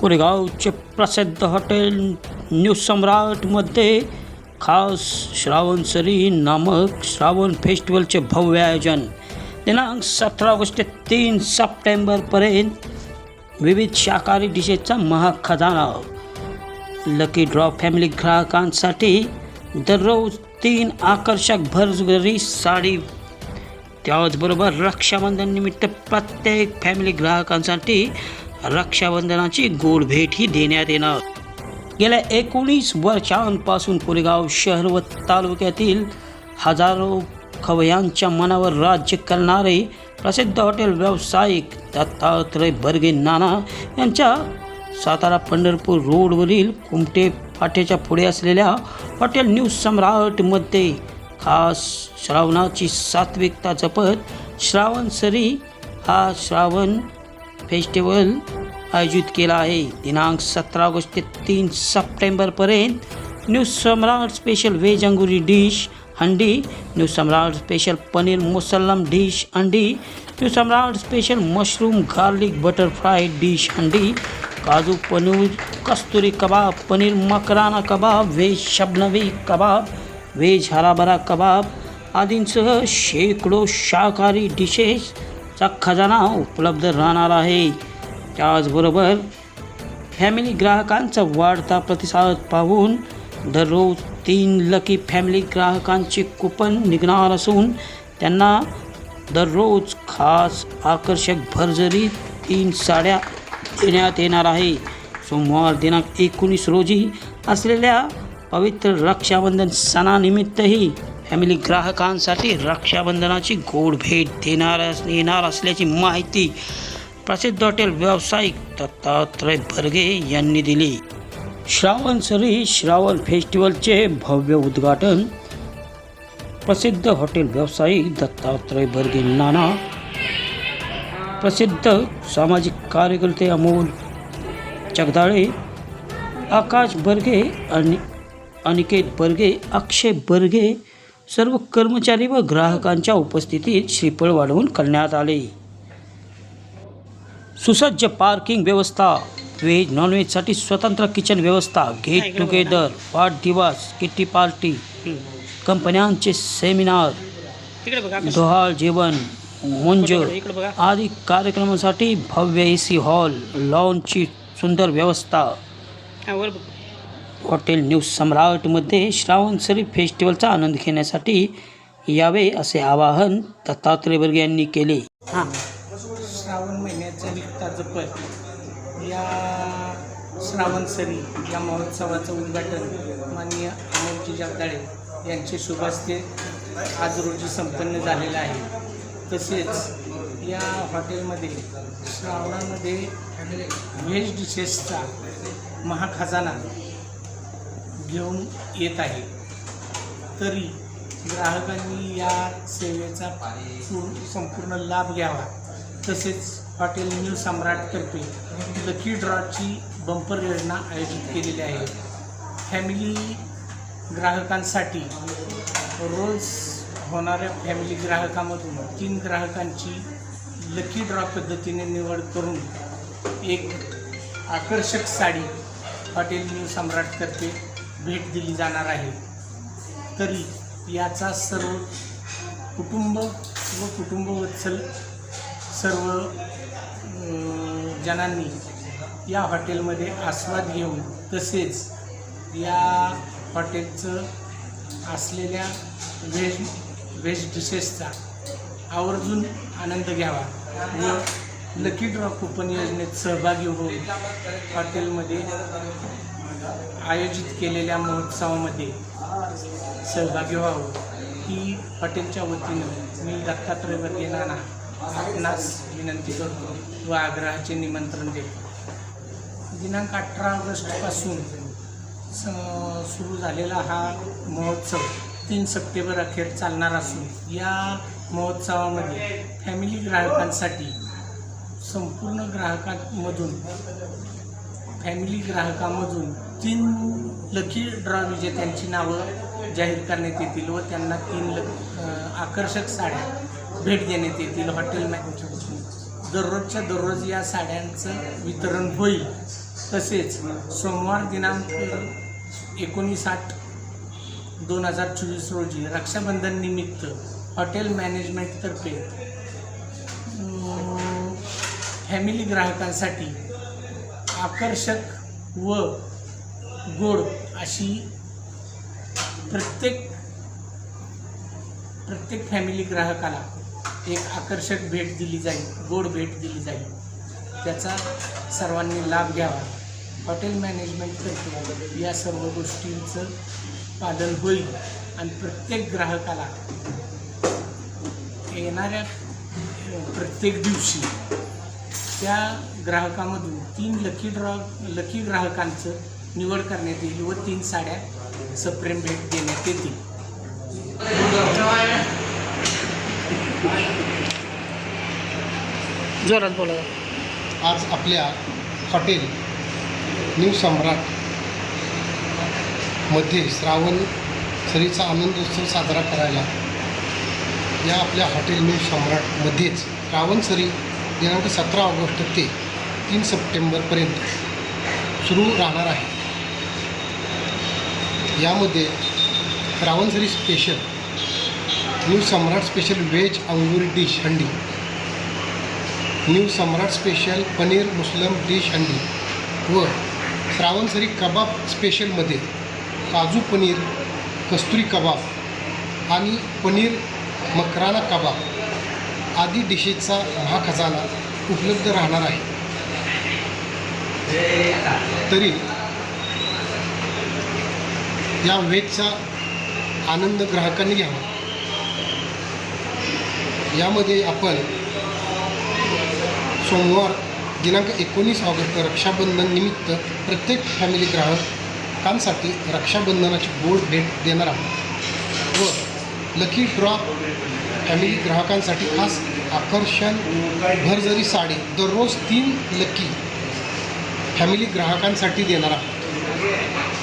कोरेगावचे प्रसिद्ध hotel new सम्राटमध्ये खास श्रावणसरी नामक श्रावण फेस्टिवलचे भव्य आयोजन. दिनांक सतरा ऑगस्ट ते तीन सप्टेंबरपर्यंत विविध शाकाहारी डिशेसचा महाखजाना. लकी ड्रॉ फॅमिली ग्राहकांसाठी दररोज तीन आकर्षक भरजरी साडी. त्याचबरोबर रक्षाबंधन निमित्त प्रत्येक फॅमिली ग्राहकांसाठी रक्षाबंधनाची गोड भेटही देण्यात येणार. गेल्या एकोणीस वर्षांपासून कोरेगाव शहर व तालुक्यातील हजारो खवयांच्या मनावर राज्य करणारे प्रसिद्ध हॉटेल व्यावसायिक दत्तात्रय बर्गे नाना यांच्या सातारा पंढरपूर रोडवरील कुमटे फाट्याच्या पुढे असलेल्या हॉटेल न्यू सम्राटमध्ये खास श्रावणाची सात्विकता जपत श्रावणसरी हा श्रावण फेस्टिवल आयोजित केला आहे. दिनांक सतरा ऑगस्ट ते तीन सप्टेंबरपर्यंत new Samrat special veg angoori dish handi new Samrat special paneer musallam dish अंडी new Samrat special mushroom garlic butter fry dish handi kaju paneer kasturi kabab paneer makrana kabab veg shabnavi kabab veg harabhara kabab आदींसह शेकडो शाकाहारी dishes चा खजाना उपलब्ध राहणार आहे. त्याचबरोबर फॅमिली ग्राहकांचा वाढता प्रतिसाद पाहून दररोज तीन लकी फॅमिली ग्राहकांचे कुपन निघणार असून त्यांना दररोज खास आकर्षक भरजरी तीन साड्या देण्यात येणार आहे. सोमवार दिनांक एकोणीस रोजी असलेल्या पवित्र रक्षाबंधन सणानिमित्तही फॅमिली ग्राहकांसाठी रक्षाबंधनाची गोड भेट देणार येणार असल्याची माहिती प्रसिद्ध हॉटेल व्यावसायिक दत्तात्रय बर्गे यांनी दिली. श्रावणसरी श्रावण फेस्टिवलचे भव्य उद्घाटन प्रसिद्ध हॉटेल व्यावसायिक दत्तात्रय बर्गे नाना प्रसिद्ध सामाजिक कार्यकर्ते अमोल जगदाळे आकाश बर्गे आणि अनिकेत बर्गे अक्षय बर्गे सर्व कर्मचारी व ग्राहकांच्या उपस्थितीत श्रीफळ वाढवून करण्यात आले. सुसज्ज पार्किंग व्यवस्था व्हेज नॉनव्हेजसाठी स्वतंत्र किचन व्यवस्था गेट टुगेदर वाढदिवस किट्टी पार्टी कंपन्यांचे सेमिनार डोहाळ जेवण मुंज आदी कार्यक्रमासाठी भव्य ए सी हॉल लॉनची सुंदर व्यवस्था. हॉटेल न्यूज सम्राटमध्ये श्रावणसरी फेस्टिवलचा आनंद घेण्यासाठी यावे असे आवाहन दत्तात्रेयवर्ग यांनी केले. हां. श्रावण महिन्याचं निघता जपत या श्रावणसरी या महोत्सवाचं उद्घाटन माननीय अमोलजी जगदाळे यांचे शुभास्ते आज रोजी संपन्न झालेलं आहे. तसेच या हॉटेलमध्ये श्रावणामध्ये व्हेज डिशेसचा महाखजाना घेऊन येत आहे. तरी ग्राहकांनी या सेवेचा संपूर्ण लाभ घ्यावा. तसेच हॉटेल न्यू सम्राटतर्फे लकी ड्रॉची बंपर योजना आयोजित केलेली आहे. फॅमिली ग्राहकांसाठी रोज होणाऱ्या फॅमिली ग्राहकामधून तीन ग्राहकांची लकी ड्रॉ पद्धतीने निवड करून एक आकर्षक साडी हॉटेल न्यू सम्राटतर्फे भेट दिली जाणार आहे. तरी याचा सर्व कुटुंब व कुटुंबवत्सल सर्व जणांनी या हॉटेलमध्ये आस्वाद घेऊन तसेच या हॉटेलचं असलेल्या व्हेज व्हेज डिशेसचा आवर्जून आनंद घ्यावा व लकी ड्रॉ कुपन योजनेत सहभागी होऊन हॉटेलमध्ये आयोजित केलेल्या महोत्सवामध्ये सहभागी व्हावं ही हॉटेलच्या वतीनं मी दत्तात्रय वर्गे नाना आपणास विनंती करतो व आग्रहाचे निमंत्रण देतो. दिनांक अठरा ऑगस्टपासून स सुरू झालेला हा महोत्सव तीन सप्टेंबर अखेर चालणार असून या महोत्सवामध्ये फॅमिली ग्राहकांसाठी संपूर्ण ग्राहकांमधून फॅमिली ग्राहकामधून तीन लकी ड्रॉ विजेत्यांची नावं जाहीर करण्यात येतील व त्यांना तीन ल आकर्षक साड्या भेट देण्यात येतील. हॉटेल मॅ दररोजच्या दररोज या साड्यांचं वितरण होईल. तसेच सोमवार दिनांक एकोणीस आठ दोन हजार चोवीस रोजी रक्षाबंधन निमित्त हॉटेल मॅनेजमेंटतर्फे फॅमिली ग्राहकांसाठी आकर्षक व गोड अशी प्रत्येक प्रत्येक फॅमिली ग्राहकाला एक आकर्षक भेट दिली जाईल गोड भेट दिली जाईल. त्याचा सर्वांनी लाभ घ्यावा. हॉटेल मॅनेजमेंटतर्फे या सर्व गोष्टींचं पालन होईल आणि प्रत्येक ग्राहकाला येणाऱ्या प्रत्येक दिवशी त्या ग्राहकामधून तीन लकी ड्रॉ लकी ग्राहकांचं निवड करण्यात येईल व तीन साड्या सप्रेम भेट देण्यात येतील. जोरात बोला. आज आपल्या हॉटेल न्यू सम्राटमध्ये श्रावण सरीचा आनंदोत्सव साजरा करायला या आपल्या हॉटेल न्यू सम्राटमध्येच श्रावण सरी दिनांक सतरा ऑगस्ट ते तीन सप्टेंबरपर्यंत सुरू राहणार आहे. यामध्ये श्रावणसरी special new Samrat special veg angoori dish handi new Samrat special paneer musallam dish handi व श्रावणसरी कबाब स्पेशलमध्ये काजू पनीर कस्तुरी कबाब आणि पनीर मकराना कबाब आदी डिशेसचा हा खजाना उपलब्ध राहणार आहे. तरी या वेदचा आनंद ग्राहकांनी घ्यावा. यामध्ये आपण सोमवार दिनांक एकोणीस ऑगस्ट रक्षाबंधन निमित्त प्रत्येक फॅमिली ग्राहकांसाठी रक्षाबंधनाची गोड भेट देणार आहोत. व लकी ड्रॉ फॅमिली ग्राहकांसाठी खास आकर्षण भरजरी साडी दररोज तीन लक्की फॅमिली ग्राहकांसाठी देणार आहोत.